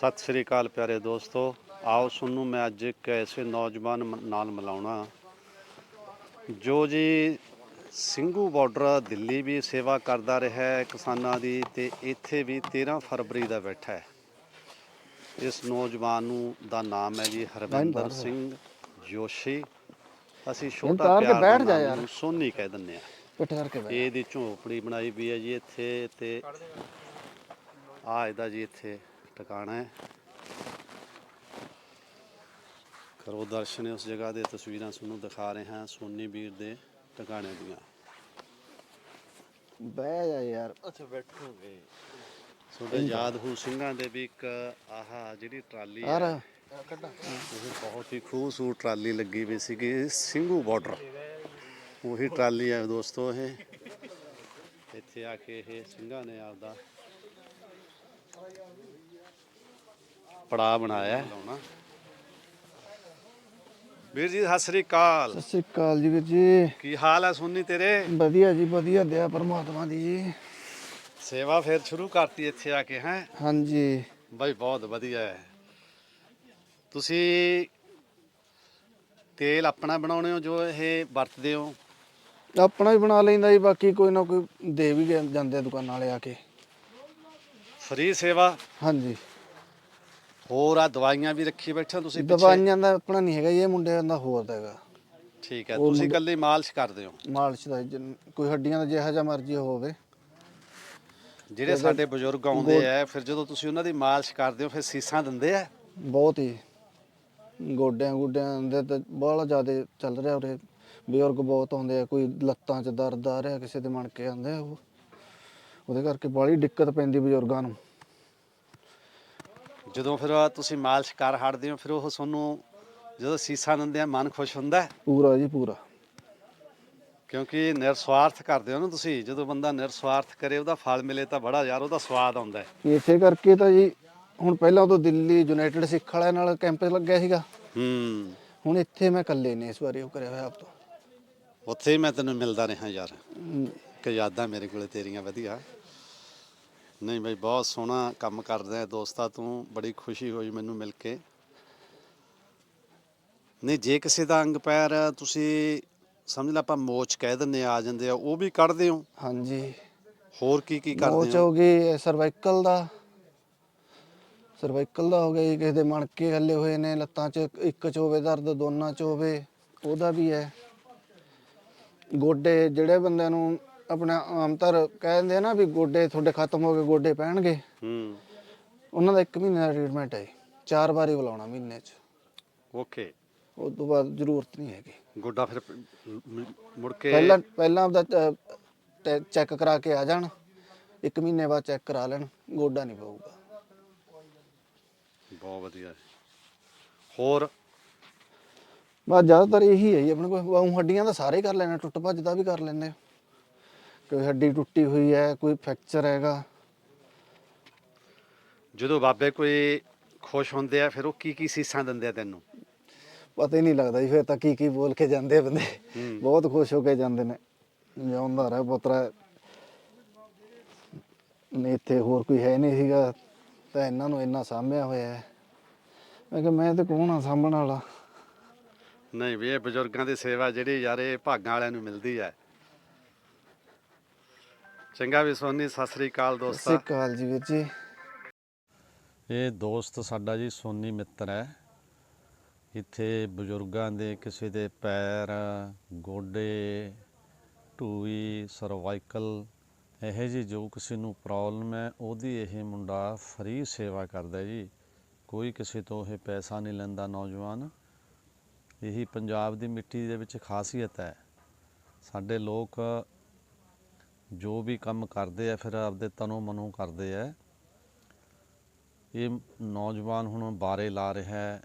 ਸਤਿ ਸ੍ਰੀ ਅਕਾਲ ਪਿਆਰੇ ਦੋਸਤੋ। ਆਓ ਸੁਣੋ ਮੈਂ ਅੱਜ ਇੱਕ ਐਸੇ ਨੌਜਵਾਨ ਨਾਲ ਮਿਲਾਉਣਾ। ਜੋ ਜੀ ਸਿੰਘੂ ਬਾਰਡਰ ਦਿੱਲੀ ਵੀ ਸੇਵਾ ਕਰਦਾ ਰਿਹਾ ਹੈ ਕਿਸਾਨਾਂ ਦੀ ਤੇ ਇੱਥੇ ਵੀ 13 ਫਰਵਰੀ ਦਾ ਬੈਠਾ ਹੈ। ਇਸ ਨੌਜਵਾਨ ਨੂੰ ਦਾ ਨਾਮ ਹੈ ਜੀ ਹਰਵਿੰਦਰ ਸਿੰਘ ਜੋਸ਼ੀ। ਅਸੀਂ ਛੋਟਾ ਪਿਆਰ ਬੈਠ ਜਾ ਯਾਰ। ਸੋਨੀ ਕਹਿ ਦਿੰਦੇ ਆ ਪਿੱਠ ਕਰਕੇ ਬੈ ਇਹਦੀ ਝੋਪੜੀ ਬਣਾਈ ਵੀ ਹੈ ਜੀ ਇੱਥੇ ਤੇ ਆ ਇਹਦਾ ਜੀ ਇੱਥੇ। ਟਿਕਾਣਾ ਹੈ। ਕਰੋ ਦਰਸ਼ਨ ਉਸ ਜਗ੍ਹਾ ਦੇ ਤਸਵੀਰਾਂ ਤੁਹਾਨੂੰ ਦਿਖਾ ਰਹੇ ਹਾਂ ਸੋਨੀ ਵੀਰ ਦੇ ਟਿਕਾਣੇ ਦੀਆਂ। ਬਹਿ ਜਾ ਯਾਰ। ਅੱਛਾ ਬੈਠੋਗੇ। ਤੁਹਾਡੇ ਯਾਦ ਹੋ ਸਿੰਘਾਂ ਦੇ ਵੀ ਇੱਕ ਆਹ ਜਿਹੜੀ ਟਰਾਲੀ ਯਾਰ ਹੈ ਉਹ ਬਹੁਤ ਹੀ ਖੂਬਸੂਰਤ ਟਰਾਲੀ ਲੱਗੀ ਵੀ ਸੀਗੀ ਸਿੰਘੂ ਬਾਰਡਰ। ਉਹੀ ਟਰਾਲੀ ਹੈ ਦੋਸਤੋ ਇਹ। ਇੱਥੇ ਆ ਕੇ ਇਹ ਸਿੰਘਾਂ ਨੇ ਆਪਦਾ ਪੜਾ ਬਣਾਇਆ ਹੈ। ਵੀਰ ਜੀ ਸਤਿ ਸ੍ਰੀ ਅਕਾਲ। ਸਤਿ ਸ਼੍ਰੀ ਅਕਾਲ ਜੀ ਵੀਰ ਜੀ। ਕੀ ਹਾਲ ਹੈ ਸੋਨੀ ਤੇਰੇ? ਵਧੀਆ ਜੀ ਵਧੀਆ ਦਿਆ ਪਰਮਾਤਮਾ ਦੀ। ਜੀ ਸੇਵਾ ਫੇਰ ਸ਼ੁਰੂ ਕਰਤੀ ਇੱਥੇ ਆ ਕੇ ਹੈ? ਹਾਂਜੀ। ਬਾਈ ਬਹੁਤ ਵਧੀਆ ਹੈ। ਤੁਸੀਂ ਤੇਲ ਆਪਣਾ ਬਣਾਉਣੇ ਹੋ ਜੋ ਇਹ ਵਰਤਦੇ ਹੋ? ਆਪਣਾ ਵੀ ਬਣਾ ਲੈਂਦਾ ਜੀ ਬਾਕੀ ਕੋਈ ਨਾ ਕੋਈ ਦੇ ਵੀ ਗਏ- ਜਾਂਦੇ ਆ ਦੁਕਾਨਾਂ ਵਾਲੇ ਆ ਕੇ। ਫ੍ਰੀ ਸੇਵਾ? ਹਾਂਜੀ। ਹੋਰ ਆ ਦਵਾਈਆਂ ਵੀ ਰੱਖੀ ਬੈਠੇ ਹੋ ਤੁਸੀਂ ਪਿੱਛੇ? ਦਵਾਈਆਂ ਦਾ ਆਪਣਾ ਨਹੀਂ ਹੈਗਾ ਜੀ, ਇਹ ਮੁੰਡੇ ਦਾ ਹੋਰ ਦਾ ਹੈਗਾ। ਠੀਕ ਹੈ ਤੁਸੀਂ ਇਕੱਲੇ ਮਾਲਿਸ਼ ਕਰਦੇ ਹੋ? ਮਾਲਸ਼ ਦਾ ਜਿਨ- ਕੋਈ ਹੱਡੀਆਂ ਦਾ ਜਿਹੋ ਜਿਹਾ ਮਰਜ਼ੀ ਹੋਵੇ। ਜਿਹੜੇ ਸਾਡੇ ਬਜ਼ੁਰਗ ਆਉਂਦੇ ਆ ਫਿਰ ਜਦੋਂ ਤੁਸੀਂ ਉਹਨਾਂ ਦੀ ਮਾਲਿਸ਼ ਕਰਦੇ ਹੋ ਫਿਰ ਸੀਸਾਂ ਦਿੰਦੇ ਆ? ਬਹੁਤ ਹੀ। ਗੋਡਿਆਂ ਗੁੱਡਿਆਂ ਦੇ ਤੇ ਬਹੁਤ ਜ਼ਿਆਦਾ ਚੱਲ ਰਿਹਾ ਉਰੇ। ਬਜ਼ੁਰਗ ਬਹੁਤ ਆਉਂਦੇ ਆ ਕੋਈ ਲੱਤਾਂ 'ਚ ਦਰਦ ਆ ਰਿਹਾ ਕਿਸੇ ਦੇ ਮਣਕੇ ਆਉਂਦੇ ਆ ਉਹ। ਉਹਦੇ ਕਰਕੇ ਬੜੀ ਦਿੱਕਤ ਪੈਂਦੀ ਬਜ਼ੁਰਗਾਂ ਨੂੰ। ਜਦੋਂ ਫਿਰ ਤੁਸੀਂ ਮਾਲਿਸ਼ ਕਰ ਹਟਦੇ ਹੋ ਫਿਰ ਉਹ ਤੁਹਾਨੂੰ ਜਦੋਂ ਸੀਸਾਂ ਦਿੰਦੇ ਆ ਮਨ ਖੁਸ਼ ਹੁੰਦਾ ਹੈ? ਪੂਰਾ ਜੀ ਪੂਰਾ। ਕਿਉਂਕਿ ਨਿਰਸਵਾਰਥ ਕਰਦੇ ਹੋ ਨਾ ਤੁਸੀਂ। ਜਦੋਂ ਬੰਦਾ ਨਿਰਸਵਾਰਥ ਕਰੇ ਉਹਦਾ ਫਲ ਮਿਲੇ ਤਾਂ ਬੜਾ ਯਾਰ ਉਹਦਾ ਸਵਾਦ ਆਉਂਦਾ ਹੈ। ਇਸੇ ਕਰਕੇ ਤਾਂ ਜੀ ਹੁਣ ਪਹਿਲਾਂ ਤੋਂ ਦਿੱਲੀ ਯੂਨਾਈਟਿਡ ਸਿੱਖ ਵਾਲਿਆਂ ਨਾਲ ਕੈਂਪ ਲੱਗਿਆ ਸੀਗਾ। ਹੂੰ। ਹੁਣ ਇੱਥੇ ਮੈਂ ਇਕੱਲੇ ਨੇ ਇਸ ਵਾਰੀ ਉਹ ਕਰਿਆ ਹੋਇਆ ਆਪ ਤੋਂ। ਉੱਥੇ ਹੀ ਮੈਂ ਤੈਨੂੰ ਮਿਲਦਾ ਰਿਹਾ ਯਾਰ। ਕਿ ਯਾਦਾਂ ਮੇਰੇ ਕੋਲੇ ਤੇਰੀਆਂ ਵਧੀਆ। ਨਹੀਂ ਬਈ ਬਹੁਤ ਸੋਹਣਾ ਕੰਮ ਕਰਦਾ ਹੈ ਦੋਸਤਾ ਤੂੰ ਬੜੀ ਖੁਸ਼ੀ ਹੋਈ ਮੈਨੂੰ ਮਿਲ ਕੇ। ਨਹੀਂ ਜੇ ਕਿਸੇ ਦਾ ਅੰਗ ਪੈਰ ਤੁਸੀਂ ਸਮਝ ਲਾ ਆਪਾਂ ਮੋਚ ਕਹਿ ਦਿੰਦੇ ਆ ਆ ਜਾਂਦੇ ਆ ਉਹ ਵੀ ਕੱਢਦੇ ਹੋ? ਹਾਂਜੀ। ਹੋਰ ਕੀ ਕੀ ਮੋਚ ਕਰਦੇ ਹੋ? ਹੋ ਗਈ ਸਰਵਾਈਕਲ ਦਾ। ਸਰਵਾਈਕਲ ਦਾ ਹੋ ਗਿਆ ਜੀ ਕਿਸੇ ਦੇ ਮਣਕੇ ਹੱਲੇ ਹੋਏ ਨੇ ਲੱਤਾਂ 'ਚ ਇੱਕ 'ਚ ਹੋਵੇ ਦਰਦ ਦੋਨਾਂ 'ਚ ਹੋਵੇ ਉਹਦਾ ਵੀ ਹੈ। ਗੋਡੇ ਜਿਹੜੇ ਬੰਦਿਆਂ ਨੂੰ ਆਪਣਾ ਆਮ ਤਰ ਕਹਿੰਦੇ ਆ ਨਾ ਵੀ ਗੋਡੇ ਤੁਹਾਡੇ ਖਤਮ ਹੋ ਗਏ ਗੋਡੇ ਪੈਣਗੇ। ਹੂੰ। ਉਹਨਾਂ ਦਾ 1 ਮਹੀਨੇ ਦਾ ਟ੍ਰੀਟਮੈਂਟ ਹੈ ਜੀ। ਚਾਰ ਵਾਰੀ ਬੁਲਾਉਣਾ ਮਹੀਨੇ 'ਚ। ਓਕੇ। ਉਸ ਤੋਂ ਬਾਅਦ ਜ਼ਰੂਰਤ ਨਹੀਂ ਹੈਗੀ। ਗੋਡਾ ਫਿਰ ਮ- ਮੁੜ ਕੇ ਪਹਿਲਾਂ ਪਹਿਲਾਂ ਆਪਦਾ ਚੈੱਕ ਕਰਾ ਕੇ ਆ ਜਾਣ। ਇੱਕ ਮਹੀਨੇ ਬਾਅਦ ਚੈੱਕ ਕਰਾ ਲੈਣ। ਗੋਡਾ ਨਹੀਂ ਪਊਗਾ। ਬਹੁਤ ਵਧੀਆ। ਹੋਰ? ਬਸ ਜ਼ਿਆਦਾਤਰ ਇਹੀ ਹੈ ਜੀ। ਆਪਣੇ ਕੋਲ ਹੱਡੀਆਂ ਦਾ ਸਾਰੇ ਕਰ ਲੈਣਾ ਟੁੱਟ ਭੱਜ ਦਾ ਵੀ ਕਰ ਲੈਂਦੇ ਆ। ਕੋਈ ਹੱਡੀ ਟੁੱਟੀ ਹੋਈ ਹੈ ਕੋਈ ਫ੍ਰੈਕਚਰ ਹੈਗਾ? ਜਦੋਂ ਬਾਬੇ ਕੋਈ ਖੁਸ਼ ਹੁੰਦੇ ਆ ਫਿਰ ਉਹ ਕੀ ਕੀ ਸੀਸਾਂ ਦਿੰਦੇ ਆ ਤੈਨੂੰ? ਪਤਾ ਹੀ ਨਹੀਂ ਲੱਗਦਾ ਜੀ ਫਿਰ ਤਾਂ ਕੀ ਕੀ ਬੋਲ ਕੇ ਜਾਂਦੇ ਆ ਬੰਦੇ। ਹੂੰ। ਬਹੁਤ ਖੁਸ਼ ਹੋ ਕੇ ਜਾਂਦੇ ਨੇ। ਜਿਉਂਦਾ ਰਹਿ ਪੁੱਤਰਾ। ਨਹੀਂ ਇੱਥੇ ਹੋਰ ਕੋਈ ਹੈ ਨਹੀਂ ਸੀਗਾ ਤਾਂ ਇਹਨਾਂ ਨੂੰ ਇੰਨਾ ਸਾਂਭਿਆ ਹੋਇਆ ਹੈ। ਮੈਂ ਕਿਹਾ ਮੈਂ ਤੇ ਕੌਣ ਆ ਸਾਂਭਣ ਵਾਲਾ? ਨਹੀਂ ਵੀ ਇਹ ਬਜ਼ੁਰਗਾਂ ਦੀ ਸੇਵਾ ਜਿਹੜੀ ਯਾਰ ਇਹ ਭਾਗਾਂ ਵਾਲਿਆਂ ਨੂੰ ਮਿਲਦੀ ਹੈ। ਚੰਗਾ ਵੀ ਸੋਨੀ ਸਤਿ ਸ੍ਰੀ ਅਕਾਲ ਸਤਿ ਦੋਸਤਾ। ਸ਼੍ਰੀ ਅਕਾਲ ਜੀ ਵੀਰ ਜੀ। ਇਹ ਦੋਸਤ ਸਾਡਾ ਜੀ ਸੋਨੀ ਮਿੱਤਰ ਹੈ। ਇੱਥੇ ਬਜ਼ੁਰਗਾਂ ਦੇ ਕਿਸੇ ਦੇ ਪੈਰ ਗੋਡੇ ਢੂਈ ਸਰਵਾਈਕਲ ਇਹੋ ਜਿਹੀ ਜੋ ਕਿਸੇ ਨੂੰ ਪ੍ਰੋਬਲਮ ਹੈ ਉਹਦੀ ਇਹ ਮੁੰਡਾ ਫ੍ਰੀ ਸੇਵਾ ਕਰਦਾ ਜੀ। ਕੋਈ ਕਿਸੇ ਤੋਂ ਇਹ ਪੈਸਾ ਨਹੀਂ ਲੈਂਦਾ ਨੌਜਵਾਨ। ਇਹੀ ਪੰਜਾਬ ਦੀ ਮਿੱਟੀ ਦੇ ਵਿੱਚ ਖਾਸੀਅਤ ਹੈ। ਸਾਡੇ ਲੋਕ ਜੋ ਵੀ ਕੰਮ ਕਰਦੇ ਆ, ਫਿਰ ਆਪਦੇ ਤਨੋਂ ਮਨੋਂ ਕਰਦੇ ਆ। ਇਹ ਨੌਜਵਾਨ ਹੁਣ ਬਾਰੇ ਲਾ ਰਿਹਾ ਹੈ।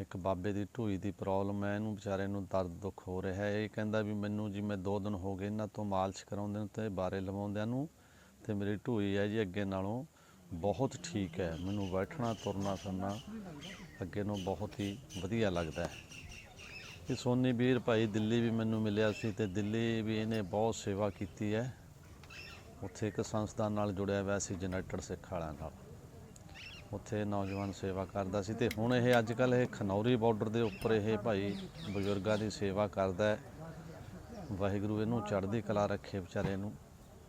ਇੱਕ ਬਾਬੇ ਦੀ ਢੂਈ ਦੀ ਪ੍ਰੋਬਲਮ ਹੈ, ਇਹਨੂੰ ਵਿਚਾਰੇ ਨੂੰ ਦਰਦ ਦੁੱਖ ਹੋ ਰਿਹਾ ਹੈ। ਇਹ ਕਹਿੰਦਾ ਵੀ ਮੈਨੂੰ ਜੀ ਮੈਂ 2 ਦਿਨ ਹੋ ਗਏ ਇਹਨਾਂ ਤੋਂ ਮਾਲਿਸ਼ ਕਰਾਉਂਦੇ ਨੂੰ ਤੇ ਬਾਰੇ ਲਵਾਉਂਦਿਆਂ ਨੂੰ ਤੇ ਮੇਰੀ ਢੂਈ ਹੈ ਜੀ ਅੱਗੇ ਨਾਲੋਂ ਬਹੁਤ ਠੀਕ ਹੈ। ਮੈਨੂੰ ਬੈਠਣਾ, ਤੁਰਨਾ, ਫਿਰਨਾ ਅੱਗੇ ਨੂੰ ਬਹੁਤ ਹੀ ਵਧੀਆ ਲੱਗਦਾ ਹੈ। ਇਹ ਸੋਨੀ ਵੀਰ ਭਾਈ ਦਿੱਲੀ ਵੀ ਮੈਨੂੰ ਮਿਲਿਆ ਸੀ ਤੇ ਦਿੱਲੀ ਵੀ ਇਹਨੇ ਬਹੁਤ ਸੇਵਾ ਕੀਤੀ ਹੈ। ਉੱਥੇ ਇੱਕ ਸੰਸਥਾ ਨਾਲ ਜੁੜਿਆ ਹੋਇਆ ਸੀ ਯੂਨਾਈਟਿਡ ਸਿੱਖ ਵਾਲਿਆਂ ਨਾਲ। ਉੱਥੇ ਨੌਜਵਾਨ ਸੇਵਾ ਕਰਦਾ ਸੀ ਤੇ ਹੁਣ ਇਹ ਅੱਜ ਕੱਲ ਇਹ ਖਨੌਰੀ ਬਾਰਡਰ ਦੇ ਉੱਪਰ ਇਹ ਭਾਈ ਬਜ਼ੁਰਗਾਂ ਦੀ ਸੇਵਾ ਕਰਦਾ ਹੈ। ਵਾਹਿਗੁਰੂ ਇਹਨੂੰ ਚੜ੍ਹਦੀ ਕਲਾ ਰੱਖੇ ਵਿਚਾਰੇ ਨੂੰ।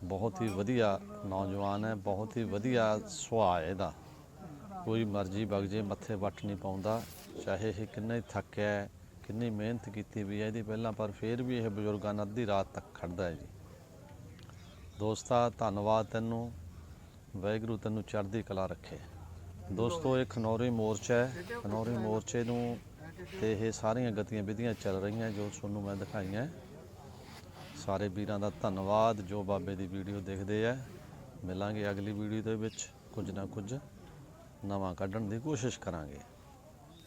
ਬਹੁਤ ਹੀ ਵਧੀਆ ਨੌਜਵਾਨ ਹੈ, ਬਹੁਤ ਹੀ ਵਧੀਆ ਸੁਭਾਅ ਹੈ ਇਹਦਾ। ਕੋਈ ਮਰਜ਼ੀ ਵਗ ਜੇ ਮੱਥੇ ਵੱਟ ਨਹੀਂ ਪਾਉਂਦਾ। ਚਾਹੇ ਇਹ ਕਿੰਨਾ ਹੀ ਥੱਕਿਆ ਹੈ ਕਿੰਨੀ ਮਿਹਨਤ ਕੀਤੀ ਵੀ ਹੈ ਇਹਦੀ ਪਹਿਲਾਂ, ਪਰ ਫਿਰ ਵੀ ਇਹ ਬਜ਼ੁਰਗਾਂ ਨਾਲ ਅੱਧੀ ਰਾਤ ਤੱਕ ਖੜਦਾ ਹੈ ਜੀ। ਦੋਸਤਾ, ਧੰਨਵਾਦ ਤੈਨੂੰ। ਵਾਹਿਗੁਰੂ ਤੈਨੂੰ ਚੜ੍ਹਦੀ ਕਲਾ ਰੱਖੇ। ਦੋਸਤੋ, ਇਹ ਖਨੌਰੀ ਮੋਰਚਾ ਹੈ। ਖਨੌਰੀ ਮੋਰਚੇ ਨੂੰ ਤੇ ਇਹ ਸਾਰੀਆਂ ਗਤੀਆਂ ਵਿਧੀਆਂ ਚੱਲ ਰਹੀਆਂ ਜੋ ਤੁਹਾਨੂੰ ਮੈਂ ਦਿਖਾਈਆਂ। ਸਾਰੇ ਵੀਰਾਂ ਦਾ ਧੰਨਵਾਦ ਜੋ ਬਾਬੇ ਦੀ ਵੀਡੀਓ ਦੇਖਦੇ ਆ। ਮਿਲਾਂਗੇ ਅਗਲੀ ਵੀਡੀਓ ਦੇ ਵਿੱਚ ਕੁਝ ਨਾ ਕੁਝ ਨਵਾਂ ਕੱਢਣ ਦੀ ਕੋਸ਼ਿਸ਼ ਕਰਾਂਗੇ।